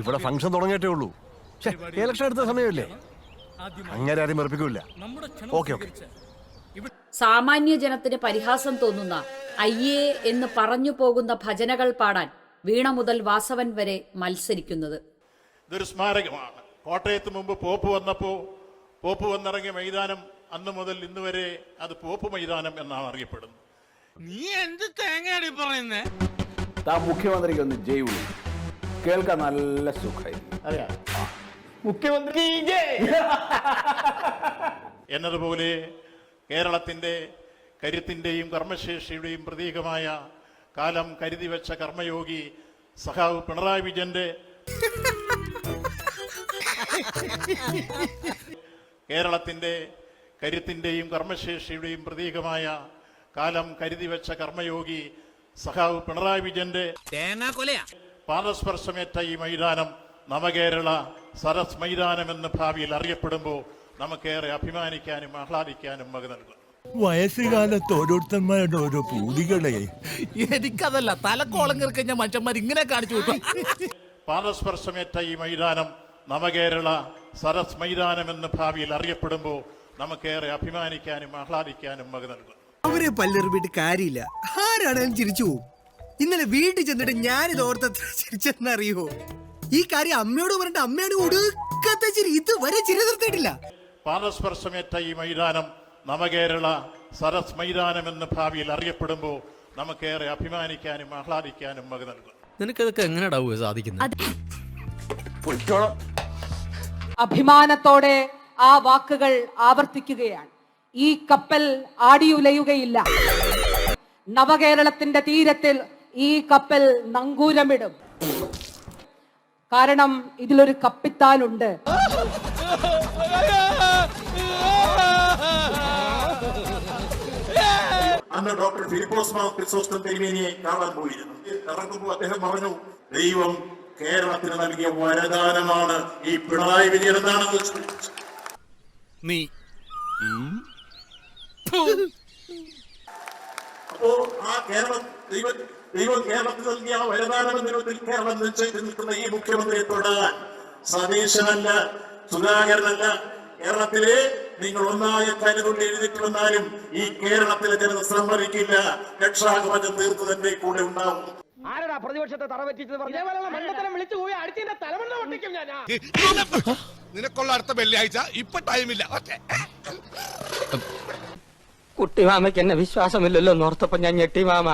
ഇവിടെ ഫംഗ്ഷൻ തുടങ്ങിയിട്ടേ ഉള്ളൂ. ഇലക്ഷൻ എടുത്ത സമയമല്ലേ? അങ്ങനെ ആരും വെറുപ്പിക്കൂല ഓക്കെ ഓക്കെ. സാമാന്യ ജനത്തിന് പരിഹാസം തോന്നുന്ന അയ്യേ എന്ന് പറഞ്ഞു പോകുന്ന ഭജനകൾ പാടാൻ വീണ മുതൽ വാസവൻ വരെ മത്സരിക്കുന്നത്. ഇതൊരു സ്മാരകമാണ്. കോട്ടയത്ത് മുമ്പ് പോപ്പ് വന്നപ്പോ പോപ്പ് വന്നിറങ്ങിയ മൈതാനം അന്ന് മുതൽ ഇന്ന് വരെ അത് പോപ്പ് മൈതാനം എന്നാണ് അറിയപ്പെടുന്നത്. നീ എന്ത് തേങ്ങയാണ് പറയുന്നത് മുഖ്യമന്ത്രിക്ക് ഒന്ന് ജയ് കേൾക്കാൻ നല്ല സുഖമായി. മുഖ്യമന്ത്രി എന്നതുപോലെ കേരളത്തിന്റെ കരുത്തിന്റെയും കർമ്മശേഷിയുടെയും പ്രതീകമായ കാലം കരുതി വെച്ച കർമ്മയോഗി സഖാവ് പിണറായി വിജയന്റെ കേരളത്തിന്റെ കരുത്തിന്റെയും കർമ്മശേഷിയുടെയും പ്രതീകമായ കാലം കരുതി വെച്ച കർമ്മയോഗി സഖാവ് പിണറായി വിജയന്റെ തേങ്ങാ കൊലയാ പാദസ്പർശമേറ്റ ഈ മൈതാനം നവകേരള സരസ് മൈതാനം എന്ന് ഭാവിയിൽ അറിയപ്പെടുമ്പോൾ നമുക്കേറെ അഭിമാനിക്കാനും ആഹ്ലാദിക്കാനും വക നൽകും വയസ്സുകാലത്ത് ഓരോരുത്തന്മാരുടെ ഓരോ പൂതികളെ. എനിക്കതല്ല തലക്കോളം കയറിക്കഴിഞ്ഞ മനുഷ്യന്മാർ ഇങ്ങനെ കാണിച്ചു പാദസ്പർശമേറ്റ ഈ മൈതാനം നവകേരള സരസ് മൈതാനം എന്ന് ഭാവിയിൽ അറിയപ്പെടുമ്പോൾ നമുക്കേറെ അഭിമാനിക്കാനും ആഹ്ലാദിക്കാനും വക നൽകും അവരെ പല്ലെറിവിട്ട് കാര്യമില്ല. ആരാണെങ്കിലും ചിരിച്ചു പോവും. ഇന്നലെ വീട്ടിൽ ചെന്നിട്ട് ഞാൻ ഇത് ഓർത്തത്ര ചിരിച്ചെന്നറിയോ? ഈ കാര്യം അമ്മയോട് പറഞ്ഞിട്ട് അമ്മയോട് ഒടുക്കത്തെ ചിരി ഇതുവരെ ചിരി നിർത്തിയിട്ടില്ല. പാദസ്പർശമേറ്റ ഈ മൈതാനം നവകേരള സരസ് മൈതാനം എന്ന ഭാവിയിൽ അറിയപ്പെടുമ്പോൾ നമുക്കേറെ അഭിമാനിക്കാനും ആഹ്ലാദിക്കാനും മക നൽകും നിനക്കതൊക്കെ എങ്ങനെയാടാവുക സാധിക്കുന്നത് അഭിമാനത്തോടെ ആ വാക്കുകൾ ആവർത്തിക്കുകയാണ്. ഈ കപ്പൽ ആടിയുലയുകയില്ല. നവകേരളത്തിന്റെ തീരത്തിൽ ഈ കപ്പൽ നങ്കൂരമിടും. കാരണം ഇതിലൊരു കപ്പിത്താനുണ്ട്. അന്ന് ഡോക്ടർ ഫിലിപ്പോസ് ക്രിസോസ്റ്റം തേമേനിയെ കാണാൻ പോയിരുന്നു. ഇറങ്ങുമ്പോൾ അദ്ദേഹം പറഞ്ഞു ദൈവം കേരളത്തിന് നൽകിയ വരദാനമാണ് ഈ പിണറായി വിജയൻ എന്നാണ് നീ അപ്പോ ആ കേരള ദൈവം ദൈവം കേരളത്തിന് നൽകിയ ആ വരദാനം എന്ന കേരളം നിശ്ചയിച്ച് നിൽക്കുന്ന ഈ മുഖ്യമന്ത്രിയെ തൊടാൻ സതീശനല്ല സുധാകരനല്ല. കേരളത്തിലെ നിങ്ങൾ ഒന്നായ കരുതുകൊണ്ട് എഴുതിട്ട് വന്നാലും ഈ കേരളത്തിലെ ജനത സമ്മതിക്കില്ല. രക്ഷാകവചം തീർത്ത് തന്നെ കൂടെ ഉണ്ടാവും. ആരടാ പ്രതിപക്ഷത്തെ തറവറ്റിച്ചത് നിനക്കുള്ള അടുത്ത വെള്ളിയാഴ്ച ഇപ്പൊ ടൈമില്ല ഓക്കെ. കുട്ടി മാമയ്ക്ക് എന്നെ വിശ്വാസമില്ലല്ലോ എന്നോർത്തപ്പോ ഞാൻ ഞെട്ടി മാമ.